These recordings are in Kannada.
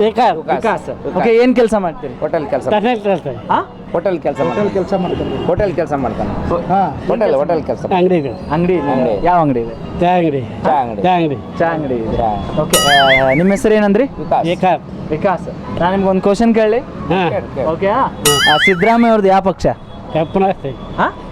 ವಿಕಾಸ್ ವಿಕಾಸ್. ಓಕೆ ಏನು ಕೆಲಸ ಮಾಡ್ತೀರಿ? ಹೋಟೆಲ್ ಕೆಲಸ ಹಾಂ? ಹೋಟೆಲ್ ಕೆಲಸ ಹೋಟೆಲ್ ಕೆಲಸ ಮಾಡ್ತಾನೆ ಹೋಟೆಲ್ ಕೆಲಸ ಮಾಡ್ತಾನೆ. ಹೋಟೆಲ್ ಹೋಟೆಲ್ ಕೆಲಸ ಅಂಗಡಿ ಇದೆ. ಅಂಗಡಿ ಇದೆ. ಯಾವ ಅಂಗಡಿ ಇದೆ? ಚಾ ಅಂಗಡಿ. ಚಾ ಅಂಗಡಿ. ಚಾ ಅಂಗಡಿ. ಚಾ ಅಂಗಡಿ ಇದೆ. ಓಕೆ. ನಿಮ್ಮ ಹೆಸರು ಏನಂದ್ರಿ? ವಿಕಾಸ್. ವಿಕಾಸ್. ವಿಕಾಸ್. ನಾನು ನಿಮ್ಗೆ ಒಂದು ಕ್ವಶನ್ ಕೇಳಿ. ಹಾಂ. ಓಕೆ ಸಿದ್ದರಾಮಯ್ಯ ಅವ್ರದ್ದು ಯಾವ ಪಕ್ಷ? ಕಪ್ಪನಾಸ್ತಿ ಹಾ?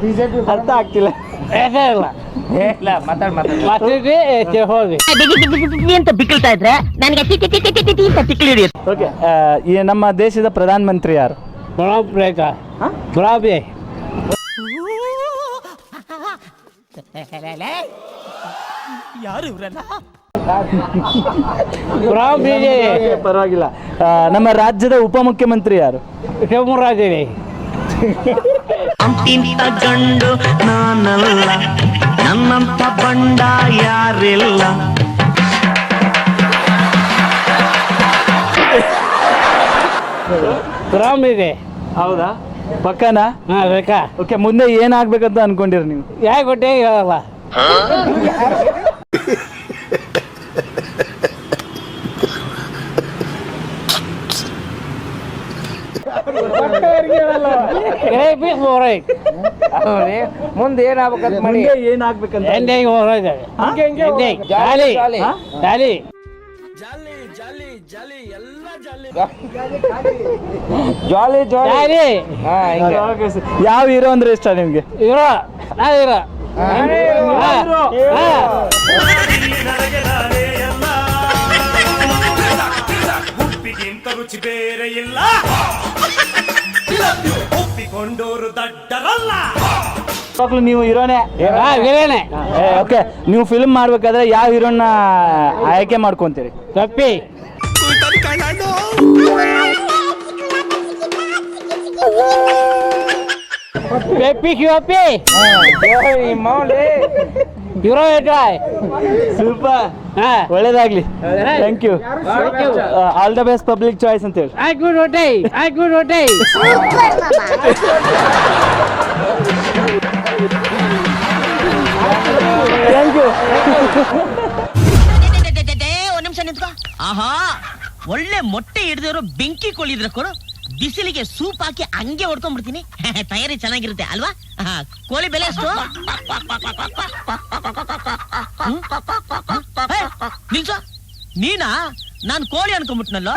ಬಿಜೆಪಿ ಅರ್ಥ ಆಗ್ತಿಲ್ಲ. ಇಲ್ಲ. ಇಲ್ಲ ಮಾತಾಡ್ ಮಾತಾಡ್. ಮತ್ತೆ ಹೋಗಿ ಅಂತ ಬಿಕ್ಕಳ್ತಾ ಇದ್ರೆ ನನಗೆ ಅಂತ ಹಿಡಿಯುತ್ತೆ ಓಕೆ ಈ ನಮ್ಮ ದೇಶದ ಪ್ರಧಾನ ಮಂತ್ರಿ ಯಾರು ಯಾರು ಇವ್ರಲ್ಲ ಹಾ? ಗುಲಾಬ್ ಬಿಜೆಪಿ ಪರವಾಗಿಲ್ಲ. ಆ, ನಮ್ಮ ರಾಜ್ಯದ ಉಪಮುಖ್ಯಮಂತ್ರಿ ಯಾರು? ಶಿವಮೊಗ್ಗರಾಜರಿ ಅಂತಿಂತ ಗಂಡು ನಾನಲ್ಲ ನನ್ನಂತ ಬಂಡ ಯಾರಿಲ್ಲ. ಗುಲಾಬ್ ಇದೆ ಹೌದಾ? ಪಕ್ಕನಾ? ಹಾಂ ಬೇಕಾ? ಓಕೆ ಮುಂದೆ ಏನಾಗ್ಬೇಕಂತ ಅನ್ಕೊಂಡಿರ ನೀವು? ಯಾಕೆ ಕೊಟ್ಟೆ ಹೇಳಲ್ಲ. ಅವ್ರಿ ಮುಂದೆ ಏನಾಗ್ಬೇಕಂತ ಮಾಡಿ. ಜಾಲಿ ಜಾಲಿ. ಜಾಲಿ. ಜಾಲಿ. ಜಾಲಿ ಜಾಲಿ ಜಾಲಿ ಯಾವ ಹೀರೋ ಅಂದ್ರೆ ಇಷ್ಟ ನಿಮ್ಗೆ? Hero hero. ಇರೋ ಬೇರೆ ಇಲ್ಲ. ಒಪ್ಪಿಕೊಂಡೋರು ದಡ್ಡರಲ್ಲ. ಯಾವಾಗ್ಲೂ ನೀವು ಹೀರೋನೆ. ಓಕೆ. ನೀವು ಫಿಲ್ಮ್ ಮಾಡ್ಬೇಕಾದ್ರೆ ಯಾವ ಹೀರೋನ ಆಯ್ಕೆ ಮಾಡ್ಕೊಂತೀರಿ? ತಪ್ಪಿ. ಪೆಪ್ಪಿ ಶಿವಪ್ಪಿ ಹೀರೋ ಇಟ್ರಾಯ್ ಸೂಪರ್ ಹಾ. ಒಳ್ಳೇದಾಗ್ಲಿ. Thank you all the best public choice ಅಂತ ಹೇಳಿ. ಐ ಗುಡ್ ಹೊಟ್ಟೆ ಐ ಗುಡ್ ಹೊಟ್ಟೆ ಥ್ಯಾಂಕ್ ಯು ಒಂದ್ ನಿಮಿಷ ನಿಂತ್ಕೋ. ಆಹಾ ಒಳ್ಳೆ ಮೊಟ್ಟೆ ಹಿಡಿದಿರೋ ಬೆಂಕಿ ಕೊಳಿದ್ರ ಕೊಡು. ಬಿಸಿಲಿಗೆ ಸೂಪ್ ಹಾಕಿ ಹಂಗೆ ಹೊಡ್ಕೊಂಡ್ಬಿಡ್ತೀನಿ. ತಯಾರಿ ಚೆನ್ನಾಗಿರುತ್ತೆ ಅಲ್ವಾ? ಆಹಾ, ಕೋಳಿ ಬೆಲೆ ಎಷ್ಟು? ನೀನಾ? ನಾನು ಕೋಳಿ ಅನ್ಕೊಂಬಿಟ್ನಲ್ಲ?